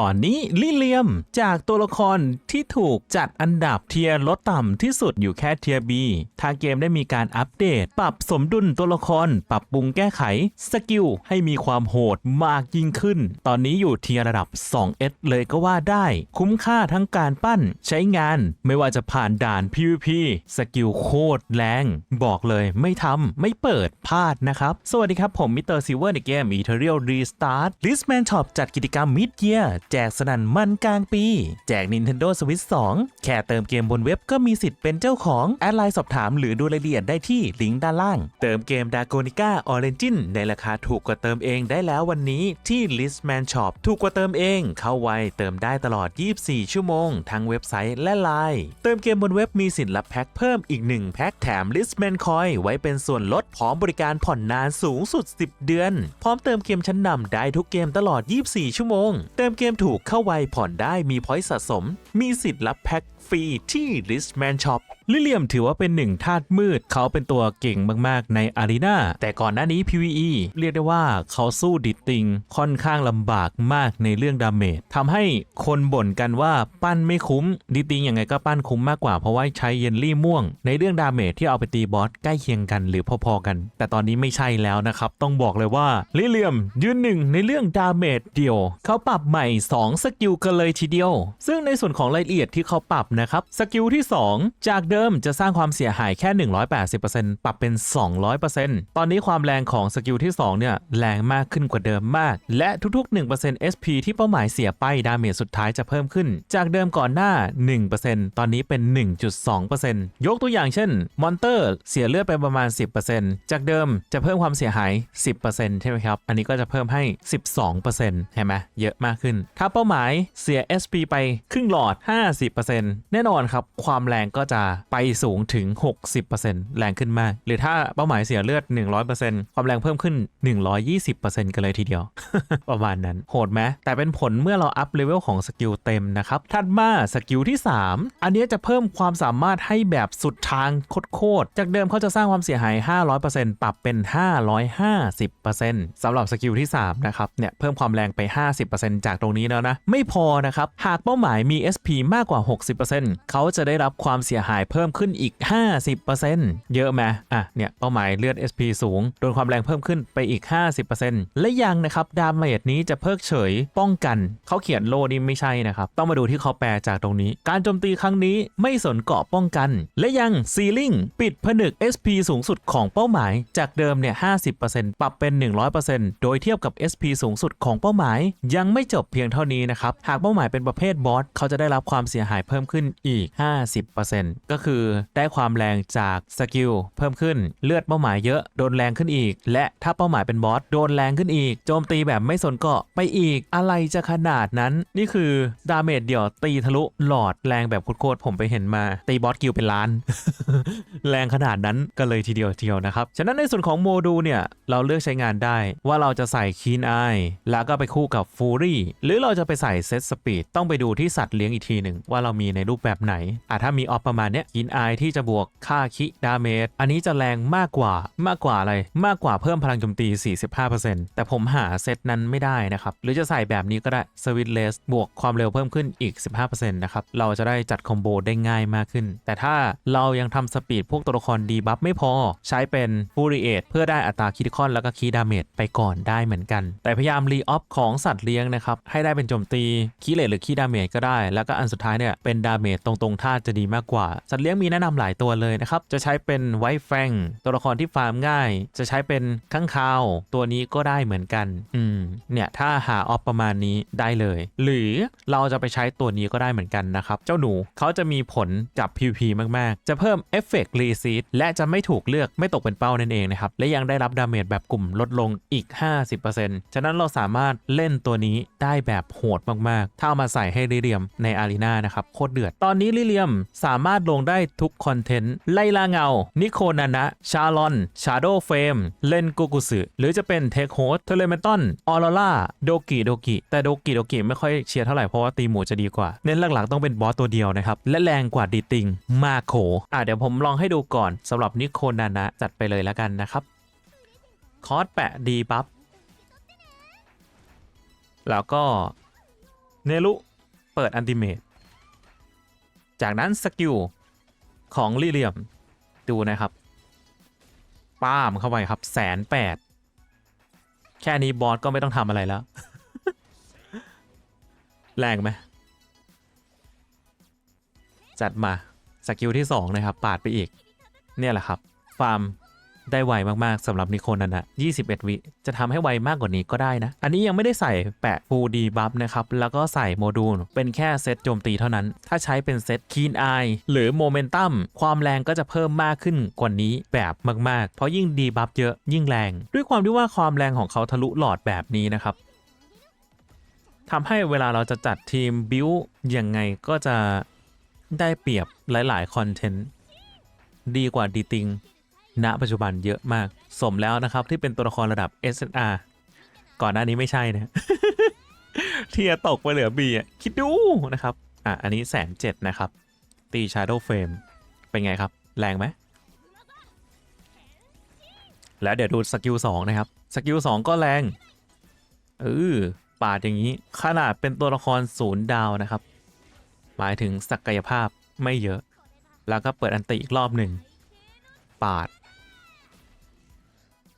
ตอนนี้ลิเลียมจากตัวละครที่ถูกจัดอันดับเทียร์ลดต่ำที่สุดอยู่แค่เทียร์บีทางเกมได้มีการอัปเดต ปรับสมดุลตัวละคร ปรับปรุงแก้ไขสกิลให้มีความโหดมากยิ่งขึ้น ตอนนี้อยู่เทียร์ระดับ 2S เลยก็ว่าได้ คุ้มค่าทั้งการปั้นใช้งานไม่ว่าจะผ่านด่าน PVP สกิลโคตรแรง บอกเลยไม่ทำไม่เปิดพลาดนะครับ สวัสดีครับผมมิสเตอร์ซิเวอร์ในเกม Ethereal Restart Listman Shop จัดกิจกรรม Mid Year แจกสนั่นมันกลางปี แจก Nintendo Switch 2 แค่เติมเกมบนเว็บก็มีสิทธิ์เป็นเจ้าของ แอดไลน์สอบถามหรือดูรายละเอียดได้ที่ลิงก์ด้านล่าง เติมเกม d a g o n i c a Origin ในราคาถูกกว่าเติมเองได้แล้ววันนี้ที่ Listman Shop ถูกกว่าเติมเอง เข้าไวเติมได้ตลอด 24 ชั่วโมง ทั้งเว็บไซต์และไลน์เติมเกมบนเว็บมีสิทธิ์รับแพ็คเพิ่มอีก 1 แพ็คแถม Listman Coin ไว้เป็นส่วนลดพร้อมบริการผ่อนนานสูงสุด 10 เดือน พร้อมเติมเกมชั้นนำได้ทุกเกมตลอด 24 ชั่วโมง เติมเกมถูกเข้าไวผ่อนได้มีพอยต์สะสม มีสิทธิ์รับแพ็ค ฟรีที่ Listman Shop ลิเลียมถือว่าเป็นหนึ่งธาตุมืด เขาเป็นตัวเก่งมากๆในอารีนาแต่ก่อนหน้านี้ PVE เรียกได้ว่าเขาสู้ดิติงค่อนข้างลำบากมากในเรื่องดาเมจทำให้คนบ่นกันว่าปั้นไม่คุ้มดิติงยังไงก็ปั้นคุ้มมากกว่าเพราะว่าใช้เยนลี่ม่วง ในเรื่องดาเมจที่เอาไปตีบอสใกล้เคียงกันหรือพอๆกัน แต่ตอนนี้ไม่ใช่แล้วนะครับ ต้องบอกเลยว่าลิเลียมยืนหนึ่งในเรื่องดาเมจเดียว เขาปรับใหม่ 2 สกิลกันเลยทีเดียว ซึ่งในส่วนของรายละเอียดที่เขาปรับนะครับ สกิลที่ 2 จากเดิมจะสร้างความเสียหายแค่ 180%ปรับเป็น 200%ตอนนี้ความแรงของสกิลที่ 2 เนี่ย แรงมากขึ้นกว่าเดิมมาก และทุกๆ 1% SP ที่เป้าหมายเสียไปดาเมจสุดท้ายจะเพิ่มขึ้น จากเดิมก่อนหน้า 1%ตอนนี้เป็น 1.2%ยกตัวอย่างเช่น มอนเตอร์เสียเลือดไปประมาณ 10%จากเดิมจะเพิ่มความเสียหาย 10%ใช่ไหมครับ อันนี้ก็จะเพิ่มให้ 12%เห็นไหมเยอะมากขึ้น ถ้าเป้าหมายเสีย SP ไปครึ่งหลอด 50%แน่นอนครับ ความแรงก็จะไปสูงถึง 60%แรงขึ้นมาก หรือถ้าเป้าหมายเสียเลือด 100%ความแรงเพิ่มขึ้น 120%กันเลยทีเดียว ประมาณนั้น โหดไหมแต่เป็นผลเมื่อเราอัพเลเวลของสกิลเต็มนะครับ ถัดมาสกิลที่ 3 อันนี้จะเพิ่มความสามารถให้แบบสุดทางโคตรๆจากเดิมเขาจะสร้างความเสียหาย 500%ปรับเป็น 550%สำหรับสกิลที่ 3 นะครับ เนี่ย เพิ่มความแรงไป 50%จากตรงนี้แล้วนะ ไม่พอนะครับ หากเป้าหมายมี SP มากกว่า 60%เขาจะได้รับความเสียหายเพิ่มขึ้นอีก 50%เยอะไหมอะเนี่ยเป้าหมายเลือด SP สูง โดนความแรงเพิ่มขึ้นไปอีก 50%และยังนะครับดาเมจนี้จะเพิกเฉยป้องกันเขาเขียนโลนี่ไม่ใช่นะครับ ต้องมาดูที่เขาแปลจากตรงนี้ การโจมตีครั้งนี้ไม่สนเกาะป้องกัน และยังซีลิงปิดผนึก SP สูงสุดของเป้าหมาย จากเดิมเนี่ย50%ปรับเป็น 100%โดยเทียบกับ SP สูงสุดของเป้าหมาย ยังไม่จบเพียงเท่านี้นะครับหากเป้าหมายเป็นประเภทบอสเขาจะได้รับความเสียหายเพิ่มขึ้นอีก 50%ก็คือได้ความแรงจากสกิลเพิ่มขึ้นเลือดเป้าหมายเยอะโดนแรงขึ้นอีก และถ้าเป้าหมายเป็นบอสโดนแรงขึ้นอีก โจมตีแบบไม่สนเกาะไปอีกอะไรจะขนาดนั้น นี่คือดาเมจเดี่ยวตีทะลุหลอดแรงแบบโคตรผมไปเห็นมา ตีบอสกิลเป็นล้าน แรงขนาดนั้นก็เลยทีเดียวเทียวนะครับ ฉะนั้นในส่วนของโมดูลเนี่ย เราเลือกใช้งานได้ว่าเราจะใส่คีนไอแล้วก็ไปคู่กับฟูรี่หรือเราจะไปใส่เซตสปีดต้องไปดูที่สัตว์เลี้ยงอีกทีหนึ่งว่าเรามีในรูปแบบไหนอะถ้ามีออฟประมาณเนี้ยคีนไอที่จะบวกค่าคิดาเมจอันนี้จะแรงมากกว่ามากกว่าอะไรมากกว่าเพิ่มพลังโจมตี 45%แต่ผมหาเซตนั้นไม่ได้นะครับ หรือจะใส่แบบนี้ก็ได้สวิตเลสบวกความเร็วเพิ่มขึ้นอีก 15%นะครับเราจะได้จัดคอมโบได้ง่ายมากขึ้น แต่ถ้าเรายังทำสปีดพวกตัวละครดีบัฟไม่พอ ใช้เป็นฟูริเอทเพื่อได้อัตราคิดคอนแล้วก็คีดาเมจไปก่อนได้เหมือนกัน แต่พยายามรีออฟของสัตว์เลี้ยงนะครับให้ได้เป็นโจมตีคีเลตหรือคีดาเมจก็ได้ แล้วก็อันสุดท้ายเนี่ยเป็นดาเมจตรงๆท่าจะดีมากกว่า สัตว์เลี้ยงมีแนะนำหลายตัวเลยนะครับ จะใช้เป็นไวท์แฟงตัวละครที่ฟาร์มง่าย จะใช้เป็นข้างคาว ตัวนี้ก็ได้เหมือนกัน อืม เนี่ย ถ้าหาออฟประมาณนี้ได้เลย หรือเราจะไปใช้ตัวนี้ก็ได้เหมือนกันนะครับ เจ้าหนูเขาจะมีผลกับ PVP มากๆ จะเพิ่มเอฟเฟกต์รีซีดและจะไม่ถูกเลือกไม่ตกเป็นเป้านั่นเองนะครับ และยังได้รับดาเมจแบบกลุ่มลดลงอีก 50%ฉะนั้นเราสามารถเล่นตัวนี้ได้แบบโหดมากๆ ถ้าเอามาใส่ให้ลิเลียมในอารีนานะครับโคตรเดือดตอนนี้ลิเลียมสามารถลงได้ทุกคอนเทนต์ ไลลาเงา นิโคนานะ ชาลอน ชาโดเฟม เลนกุกุสึหรือจะเป็นเทคโฮสเทเลเมตอน ออโรล่า โดกิโดกิ แต่โดกิโดกิไม่ค่อยเชียร์เท่าไหร่เพราะว่าตีหมูจะดีกว่า เน้นหลักๆต้องเป็นบอสตัวเดียวนะครับ และแรงกว่าดีติง มากโขอะเดี๋ยวผมลองให้ดูก่อนสำหรับนิโคนานะจัดไปเลยแล้วกันนะครับ คอร์สแปะดีปั๊บแล้วก็เนรุเปิดอันติเมต จากนั้นสกิลของลิเลียมดูนะครับ ป้ามเข้าไปครับแสนแปดแค่นี้บอสก็ไม่ต้องทำอะไรแล้ว แรงไหมจัดมา สกิลที่ 2 นะครับ ปาดไปอีก เนี่ยแหละครับ ฟาร์ม ได้ไวมากๆสำหรับนิโคนันนะ21 วิจะทำให้ไวมากกว่านี้ก็ได้นะ อันนี้ยังไม่ได้ใส่แปะฟูดีบัฟนะครับ แล้วก็ใส่โมดูล เป็นแค่เซตโจมตีเท่านั้น ถ้าใช้เป็นเซตคีนไอหรือโมเมนตัมความแรงก็จะเพิ่มมากขึ้นกว่านี้แบบมากๆ เพราะยิ่งดีบัฟเยอะยิ่งแรง ด้วยความที่ว่าความแรงของเขาทะลุหลอดแบบนี้นะครับทำให้เวลาเราจะจัดทีมบิวยังไงก็จะได้เปรียบหลาย ๆ คอนเทนต์ ดีกว่าดีติง ณปัจจุบันเยอะมาก สมแล้วนะครับที่เป็นตัวละครระดับ SNR ก่อนหน้านี้ไม่ใช่นะ ที่จะตกไปเหลือ B อะคิดดูนะครับ อะ อันนี้แสนเจ็ดนะครับ ตี Shadow Frame เป็นไงครับ แรงไหม แล้วเดี๋ยวดูสกิล2นะครับ สกิล2ก็แรง เออปาดอย่างนี้ ขนาดเป็นตัวละครศูนย์ดาวนะครับ หมายถึงศักยภาพไม่เยอะ แล้วก็เปิดอันติอีกรอบหนึ่ง ปาด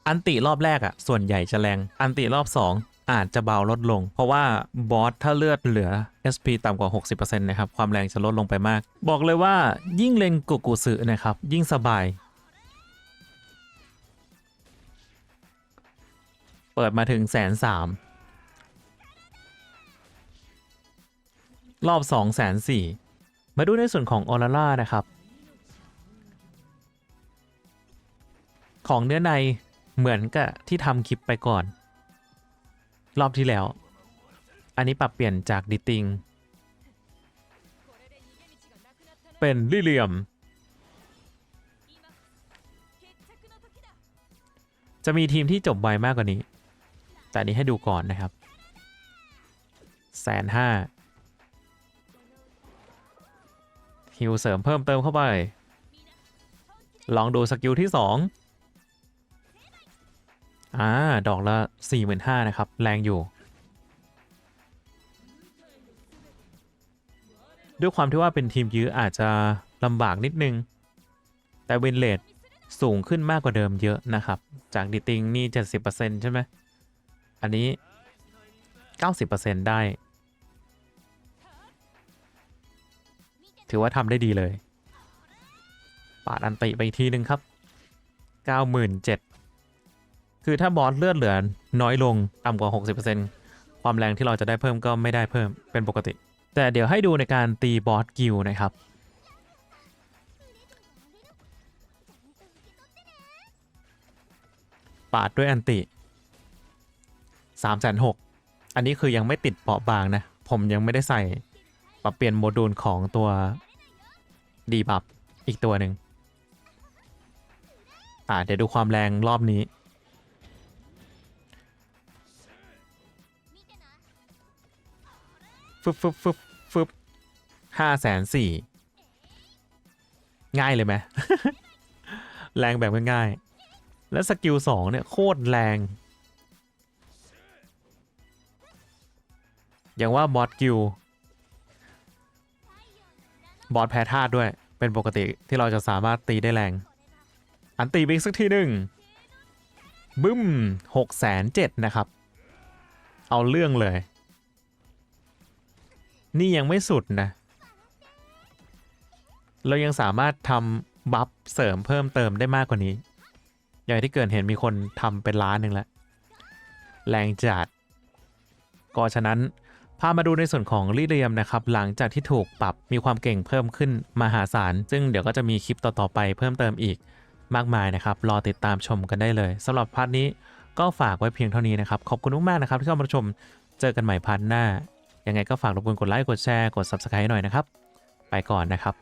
อันติรอบแรกอะส่วนใหญ่จะแรง อันติรอบ 2 อาจจะเบาลดลง เพราะว่าบอสถ้าเลือดเหลือ SP ต่ำกว่า 60%นะครับ ความแรงจะลดลงไปมาก บอกเลยว่ายิ่งเลงกุกุสึนะครับ ยิ่งสบาย เปิดมาถึงแสนสามรอบ2 4 0 0 0มาดูในส่วนของออร่านะครับ ของเนื้อใน เหมือนกับที่ทำคลิปไปก่อน รอบที่แล้ว อันนี้ปรับเปลี่ยนจากดิติง เป็นลิเลียม จะมีทีมที่จบไวมากกว่านี้ แต่นี้ให้ดูก่อนนะครับแสนห้าฮิวเสริมเพิ่มเติมเข้าไป ลองดูสกิลที่2อ่า ดอกละ45,000นะครับ แรงอยู่ ด้วยความที่ว่าเป็นทีมยื้ออาจจะลำบากนิดนึง แต่วินเลดสูงขึ้นมากกว่าเดิมเยอะนะครับ จากดิติงนี่ 70%ใช่ไหม อันนี้ 90%ได้ ถือว่าทำได้ดีเลย ปาดอันติไปอีกทีนึงครับ 97 คือถ้าบอสเลือดเหลือน้อยลงต่ำกว่า 60%ความแรงที่เราจะได้เพิ่มก็ไม่ได้เพิ่มเป็นปกติ แต่เดี๋ยวให้ดูในการตีบอสกิลนะครับ ปาดด้วยอันติ3,600อันนี้คือยังไม่ติดเปราะบางนะ ผมยังไม่ได้ใส่ปรับเปลี่ยนโมดูลของตัวดีบับอีกตัวหนึ่งอ่าเดี๋ยวดูความแรงรอบนี้ ฟึบฟึบฟึบฟึบห้าแสนสี่ง่ายเลยไหมแรงแบบง่ายๆแล้วสกิลสองเนี่ยโคตรแรงอย่างว่าบอสกิลบอสแพ้ธาตุด้วยเป็นปกติที่เราจะสามารถตีได้แรง อันตีไปอีกสักทีหนึ่งบึ้มหกแสนเจ็ดนะครับ เอาเรื่องเลย นี่ยังไม่สุดนะ เรายังสามารถทำบัฟเสริมเพิ่มเติมได้มากกว่านี้ อย่างที่เกิดเห็นมีคนทำเป็นล้านหนึ่งแล้ว แรงจัดก็ฉะนั้นพามาดูในส่วนของลิเดียมนะครับ หลังจากที่ถูกปรับมีความเก่งเพิ่มขึ้นมหาศาล ซึ่งเดี๋ยวก็จะมีคลิปต่อ ๆ ไปเพิ่มเติมอีกมากมายนะครับ รอติดตามชมกันได้เลยสำหรับพาร์ทนี้ก็ฝากไว้เพียงเท่านี้นะครับ ขอบคุณมากๆนะครับที่เข้ามาชมเจอกันใหม่พาร์ทหน้า ยังไงก็ฝากรบกวนกดไลค์กดแชร์กด Subscribe หน่อยนะครับ ไปก่อนนะครับ